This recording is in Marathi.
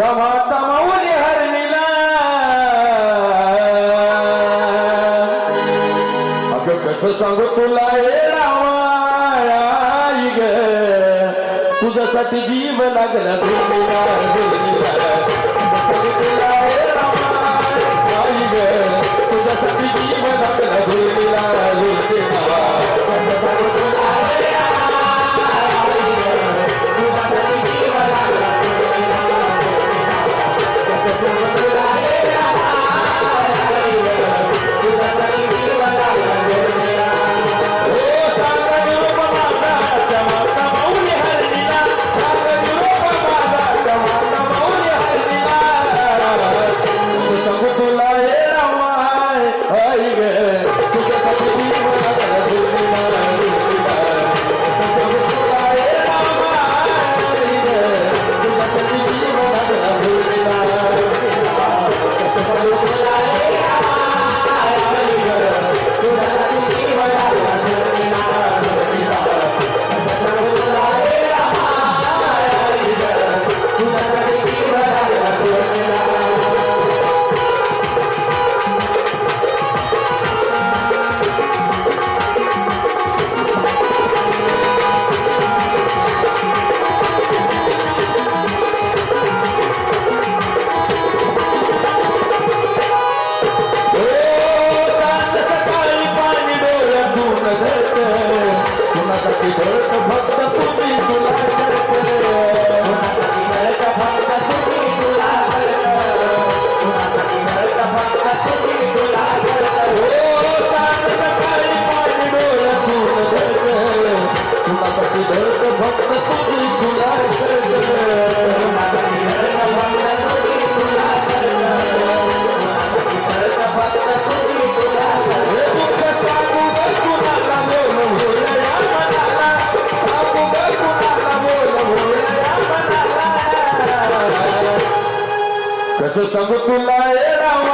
तवा तमाऊली हरणीला. अगं कसं सांगू तुला हे रामाई ग. तुझ्यासाठी जीव लागला तुझ्यासाठी जीव लागला ಸಂಗುತ್ತಿಲ್ಲ ಏನವ